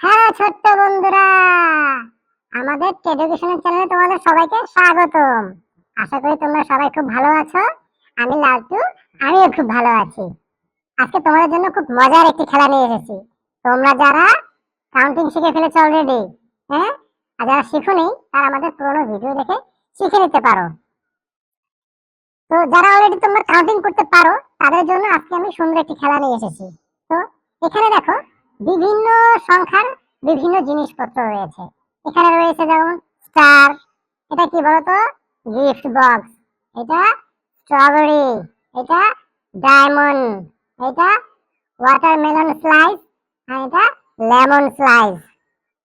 হ্যাঁ ছোট্ট বন্ধুরা। আমাদের চ্যানেলে তোমাদের সবাইকে স্বাগতম। আশা করি তোমরা সবাই খুব ভালো আছো। আমি লালটু, আমিও খুব ভালো আছি। আজকে তোমাদের জন্য খুব মজার একটি খেলা নিয়ে এসেছি। তোমরা যারা কাউন্টিং শিখে ফেলেছো অলরেডি হ্যাঁ আর যারা শিখুনি, তারা আমাদের পুরোনো ভিডিও দেখে শিখে নিতে পারো। তো যারা অলরেডি তোমরা কাউন্টিং করতে পারো, তাদের জন্য আজকে আমি সুন্দর একটি খেলা নিয়ে এসেছি। তো এখানে দেখো বিভিন্ন সংখ্যার বিভিন্ন জিনিসপত্র রয়েছে। এখানে রয়েছে যেমন স্টার, এটা কি বলতো? গিফট বক্স, এটা স্ট্রবেরি, এটা ডায়মন্ড, এটা ওয়াটারমেলন স্লাইস, আর এটা লেমন স্লাইস।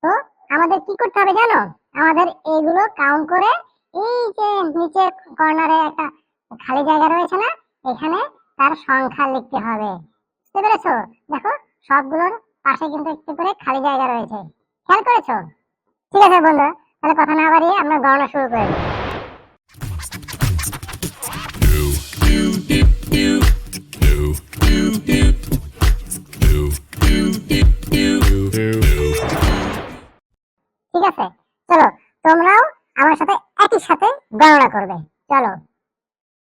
তো আমাদের কি করতে হবে জানো? আমাদের এইগুলো কাউন্ট করে এই যে নিচের কর্নারে একটা খালি জায়গা রয়েছে না, এখানে তার সংখ্যা লিখতে হবে। বুঝতে পেরেছ? দেখো, সবগুলোর পাশে কিন্তু একটু করে খালি জায়গা রয়েছে। খেয়াল করেছ? ঠিক আছে বন্ধু, তাহলে কথা না বাড়িয়ে আমরা গণনা শুরু করে ঠিক আছে, চলো, তোমরাও আমার সাথে একই সাথে গণনা করবে। চলো,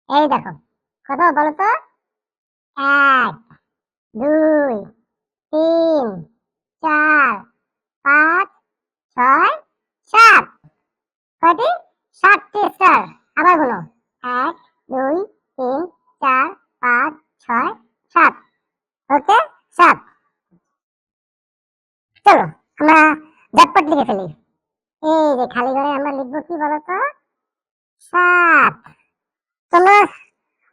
এই দেখো, কত বলো তো? এক, দুই তিন, চার, পাঁচ, ছয়, সাত। কয়টি? সাতটি স্টার আবার বলো এক, দুই, তিন, চার, পাঁচ, ছয়, সাত। ওকে, সাত। চলো, আমরা ঝটপট লিখে ফেলি। এই যে খালি ঘরে আমরা লিখব কি বলতো? সাত। তোমরা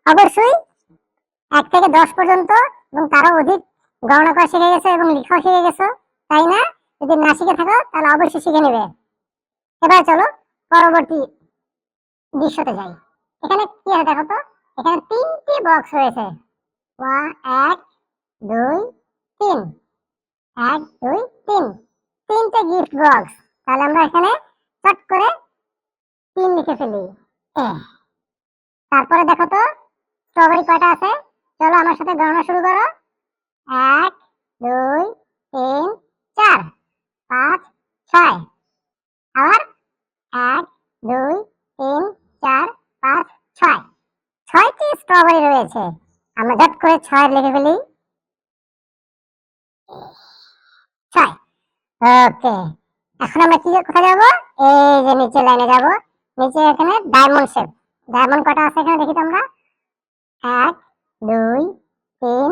অবশ্যই এক থেকে দশ পর্যন্ত এবং তারও অধিক গণনা করা শিখে গেছো এবং লেখাও শিখে গেছো, তাই না? যদি না শিখে থাকো, তাহলে অবশ্যই শিখে নেবে। এবার চলো পরবর্তী দৃশ্যতে যাই। এখানে কি আছে দেখো তো? এখানে তিনটি বক্স রয়েছে। এক, দুই, তিন। এক, দুই, তিন। তিনটে গিফট বক্স তাহলে আমরা এখানে চট করে তিন লিখে ফেলি। তারপরে দেখো তো স্ট্রবেরি কয়টা আছে? চলো আমার সাথে গণনা শুরু করো। এক দুই, তিন, চার, পাঁচ, ছয়। আবার এক, দুই, তিন, চার, পাঁচ, ছয়। ছয়টি স্ট্রবেরি রয়েছে। আমরা ঝট করে ছয় লিখে ফেলি। ছয়। ওকে। এখন আমরা কি কোথায় যাব? এই যে নিচে লাইনে যাব। নিচে এখানে ডায়মন্ড শেপ ডায়মন্ড কটা আছে এখানে দেখি তো আমরা এক, দুই, তিন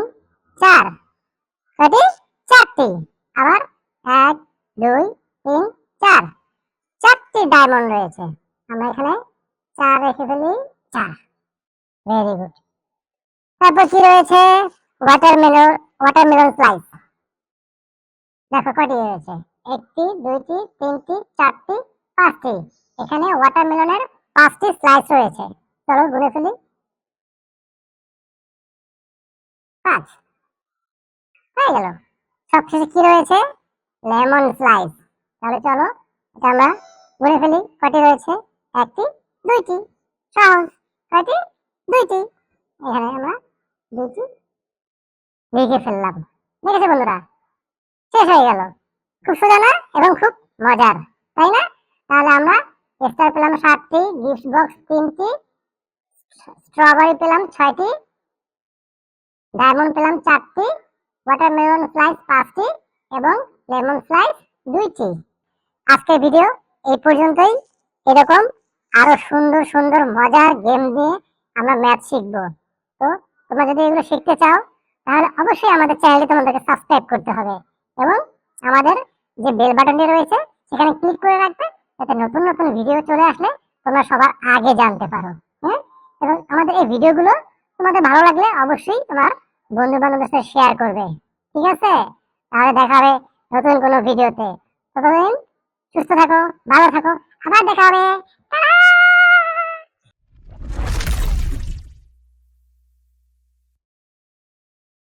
কয়টি চারটি। আবার এক, দুই, তিন, চার। চারটি ডায়মন্ড রয়েছে। আমরা এখানে চার রেখে ফেলি। চার। ভেরি গুড তারপর কি রয়েছে? ওয়াটারমেলন ওয়াটারমেলন স্লাইস দেখো কয়টি রয়েছে। একটি, দুইটি, তিনটি, চারটি, পাঁচটি। এখানে ওয়াটারমেলনের পাঁচটি স্লাইস রয়েছে। চলো গুনে ফেলি। পাঁচ। গেল। সবশেষে কি রয়েছে? Lemon slice. তাহলে চলো, এটা আমরা গুনে ফেলি। কয়টি রয়েছে? একটি, দুইটি। সহজ। কয়টি? দুইটি। এখানে আমরা দুইটি লিখে ফেললাম। দেখেছে বন্ধুরা? শেষ হয়ে গেল। খুব সোজা না? এবং খুব মজার। তাই না? তাহলে আমরা স্টার পেলাম সাতটি, গিফট বক্স তিনটি, স্ট্রবেরি পেলাম ছয়টি, ডায়মন্ড পেলাম চারটি ওয়াটারমেলন স্লাইস পাঁচটি এবং লেমন স্লাইস দুইটি। আজকের ভিডিও এই পর্যন্তই। এরকম আরও সুন্দর সুন্দর, মজার গেম দিয়ে আমরা ম্যাথ শিখব। তো তোমরা যদি এগুলো শিখতে চাও, তাহলে অবশ্যই আমাদের চ্যানেলটি তোমাদেরকে সাবস্ক্রাইব করতে হবে এবং আমাদের যে বেল বাটনটি রয়েছে, সেখানে ক্লিক করে রাখবে, যাতে নতুন নতুন ভিডিও চলে আসলে তোমরা সবার আগে জানতে পারো। হ্যাঁ? এবং আমাদের এই ভিডিওগুলো তোমাদের ভালো লাগলে অবশ্যই তোমার বন্ধু বান্ধবদের সাথে শেয়ার করবে, ঠিক আছে? তাহলে দেখা হবে নতুন কোনো ভিডিওতে ততদিন সুস্থ থাকো, ভালো থাকো, আবার দেখা হবে!